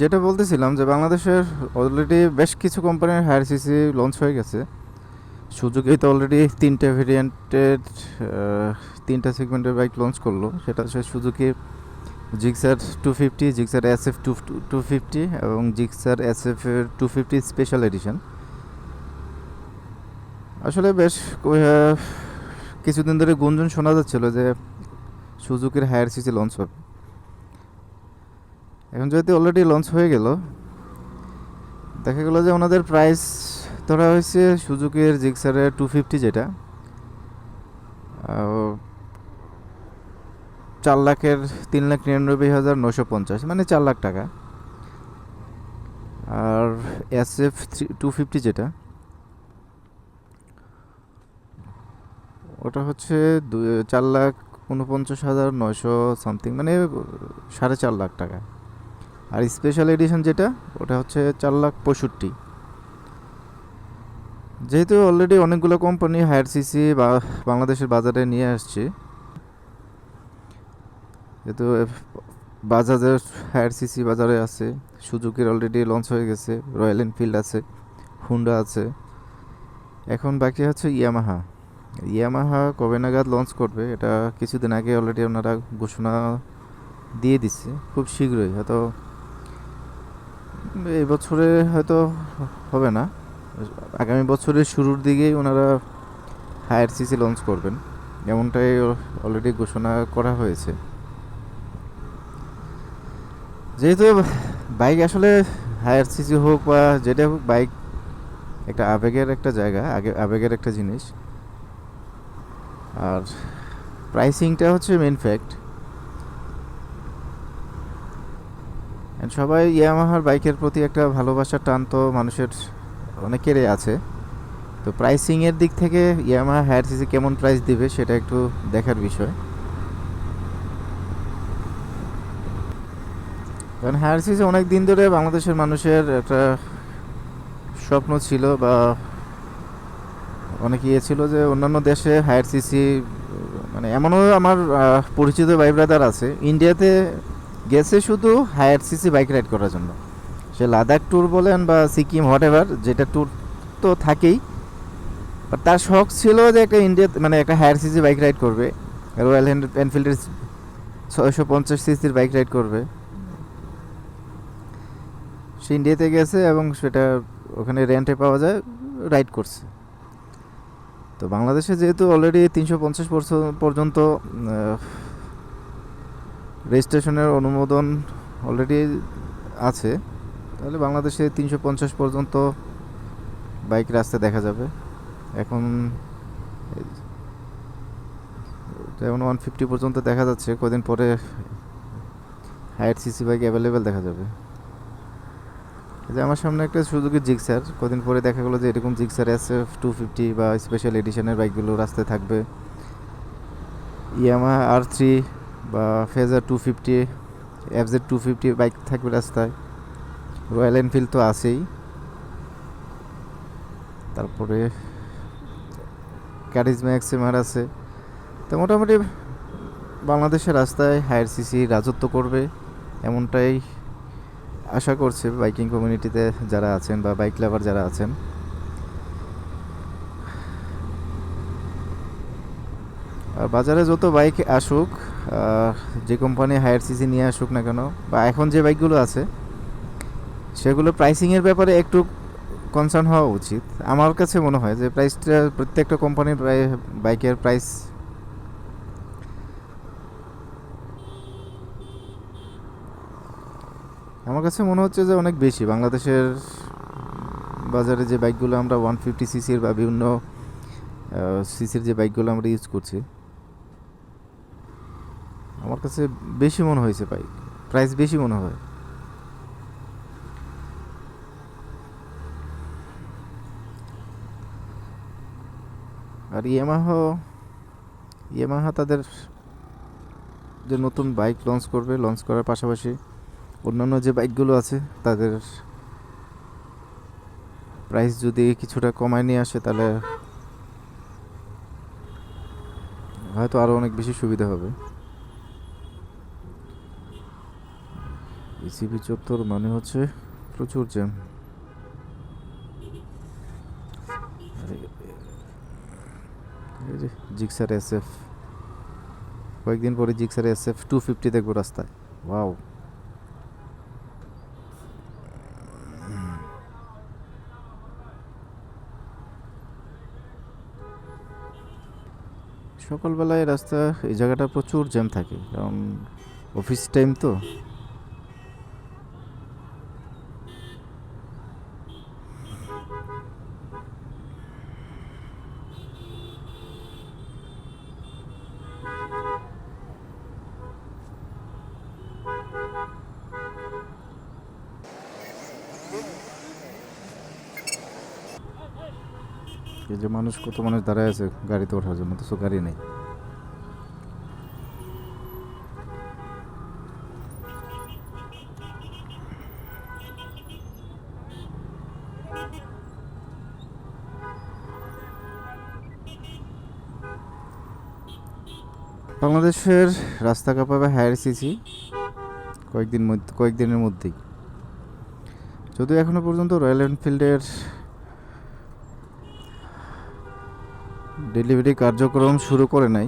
যেটা বলতেছিলাম যে বাংলাদেশের অলরেডি বেশ কিছু কোম্পানির হায়ার সিসি লঞ্চ হয়ে গেছে। সুজুকি তো অলরেডি তিনটে ভেরিয়েন্টের তিনটা সেগমেন্টের বাইক লঞ্চ করল। সেটা হচ্ছে Suzuki Gixxer two fifty Gixxer S F two two fifty এবং জিক্সার এস এফ এর টু ফিফটি স্পেশাল এডিশন আসলে বেশ কিছুদিন ধরে গুঞ্জন শোনা যাচ্ছিল যে সুজুকির হায়ার সিসি লঞ্চ হবে। এখন যেহেতু অলরেডি লঞ্চ হয়ে গেল, দেখা গেলো যে ওনাদের প্রাইস ধরা হয়েছে সুজুকির জিক্সারের টু ফিফটি যেটা চার লাখের তিন লাখ নিরানব্বই হাজার নশো পঞ্চাশ মানে চার লাখ টাকা। আর এস এফ টু ফিফটি যেটা, ওটা হচ্ছে চার লাখ উনপঞ্চাশ হাজার নয়শো সামথিং মানে সাড়ে চার লাখ টাকা। আর স্পেশাল এডিশন যেটা, ওটা হচ্ছে চার লাখ পঁয়ষট্টি। যেহেতু অলরেডি অনেকগুলো কোম্পানি হায়ার সিসি বা বাংলাদেশের বাজারে নিয়ে আসছে, যেহেতু বাজাজের হায়ার সিসি বাজারে আছে, সুজুকির অলরেডি লঞ্চ হয়ে গেছে রয়্যাল এনফিল্ড আছে হুন্ডা আছে, এখন বাকি হচ্ছে ইয়ামাহা ইয়ামাহা কবে নাগাদ লঞ্চ করবে, এটা কিছুদিন আগে অলরেডি ওনারা ঘোষণা দিয়ে দিচ্ছে, খুব শীঘ্রই, হয়তো এই বছরে হয়তো হবে না। আগামী বছরের শুরুর দিকেই ওনারা হায়ার সিসি লঞ্চ করবেন। এমনটাই অলরেডি ঘোষণা করা হয়েছে। যেহেতু বাইক আসলে হায়ার সিসি হোক বা যেটা হোক বাইক একটা আবেগের একটা জায়গা, আগে আবেগের একটা জিনিস। আর প্রাইসিংটা হচ্ছে মেন ফ্যাক্ট সবাই ইয়ামাহার বাইকের প্রতি একটা ভালোবাসার টান তো মানুষের অনেকেরই আছে। তো প্রাইসিংয়ের দিক থেকে ইয়ামাহা হায়ার সিসি কেমন প্রাইস দিবে সেটা একটু দেখার বিষয়। কারণ হায়ার সিসি অনেক দিন ধরে বাংলাদেশের মানুষের একটা স্বপ্ন ছিল বা অনেক ইয়ে ছিল যে অন্যান্য দেশে হায়ার সিসি মানে এমনও আমার পরিচিত ভাই ব্রাদার আছে ইন্ডিয়াতে গেছে শুধু হায়ার সিসি বাইক রাইড করার জন্য। সে লাদাখ ট্যুর বলেন বা সিকিম হোয়াট এভার যেটা ট্যুর তো থাকেই। তার শখ ছিল যে একটা ইন্ডিয়া মানে একটা হায়ার সিসি বাইক রাইড করবে। রয়্যাল এনফিল্ডের ছয়শো পঞ্চাশ সিসির বাইক রাইড করবে। সে ইন্ডিয়াতে গেছে এবং সেটা ওখানে রেন্টে পাওয়া যায় রাইড করছে। তো বাংলাদেশে যেহেতু অলরেডি তিনশো পঞ্চাশ পর্যন্ত রেজিস্ট্রেশনের অনুমোদন অলরেডি আছে। তাহলে বাংলাদেশে তিনশো পঞ্চাশ পর্যন্ত বাইক রাস্তায় দেখা যাবে। এখন যেমন ওয়ান ফিফটি পর্যন্ত দেখা যাচ্ছে, কদিন পরে হায়ার সিসি বাইক অ্যাভেলেবেল দেখা যাবে। যে আমার সামনে একটা সুযোগী জিক্সার কদিন পরে দেখা গেলো যে এরকম Gixxer S F two fifty বা স্পেশাল এডিশনের বাইকগুলো রাস্তায় থাকবে। ইয়ামা আর থ্রি বা Fazer two fifty FZ two fifty bike থাকবে রাস্তায়। রয়্যাল এনফিল্ড তো আছেই। তারপরে ক্যারিজমা এক্সএমআর আছে। তো মোটামুটি বাংলাদেশের রাস্তায় হায়ার সিসি রাজত্ব করবে, এমনটাই আশা করছে বাইকিং কমিউনিটিতে যারা আছেন বা বাইক লাভার যারা আছেন। আর বাজারে যত বাইক আসুক যে কোম্পানি হায়ার সিসি নিয়ে আসুক না কেন, বা এখন যে বাইকগুলো আছে, সেগুলো প্রাইসিংয়ের ব্যাপারে একটু কনসার্ন হওয়া উচিত। আমার কাছে মনে হয় যে প্রাইসটা প্রত্যেকটা কোম্পানির বাইকের প্রাইস আমার কাছে মনে হচ্ছে যে অনেক বেশি। বাংলাদেশের বাজারে যে বাইকগুলো আমরা ওয়ান ফিফটি সিসির বা বিভিন্ন সিসির যে বাইকগুলো আমরা ইউজ করছি কাছে বেশি মনে হয়েছে বাইক প্রাইস বেশি মনে হয়। আর ইয়ামাহা ইয়ামাহা তাদের যে নতুন বাইক লঞ্চ করবে লঞ্চ করার পাশাপাশি অন্যান্য যে বাইকগুলো আছে, তাদের প্রাইস যদি কিছুটা কমায় নিয়ে আসে, তাহলে হয়তো আরও অনেক বেশি সুবিধা হবে। বিসিবি চত্বর মানে হচ্ছে প্রচুর জ্যাম জিক্সার এস এফ কয়েকদিন পরে Gixxer S F two fifty দেখব রাস্তায়। ওয়াও সকালবেলায় রাস্তা, এই জায়গাটা প্রচুর জ্যাম থাকে। কারণ অফিস টাইম তো। এই যে মানুষ, কত মানুষ দাঁড়ায় আছে গাড়িতে ওঠার জন্য তো গাড়ি নেই। বাংলাদেশের রাস্তা কাঁপাবে হায়ার সিসি কয়েকদিন কয়েকদিনের মধ্যেই। যদিও এখনও পর্যন্ত রয়্যাল এনফিল্ডের ডেলিভারি কার্যক্রম শুরু করে নাই।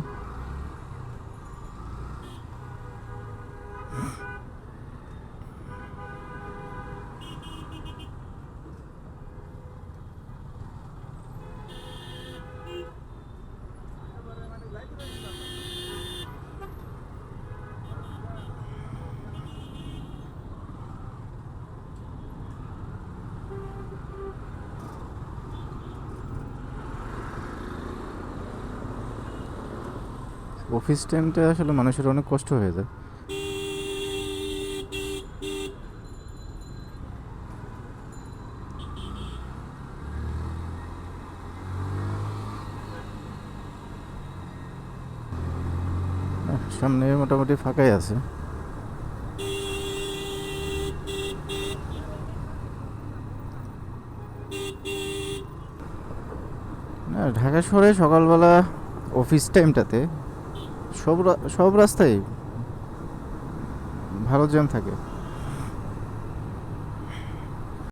অফিস টাইমটা আসলে মানুষের অনেক কষ্ট হয়ে যায়। সামনে মোটামুটি ফাঁকাই আছে। ঢাকা শহরে সকালবেলা অফিস টাইমটাতে সব সব রাস্তায় ভালো জ্যাম থাকে।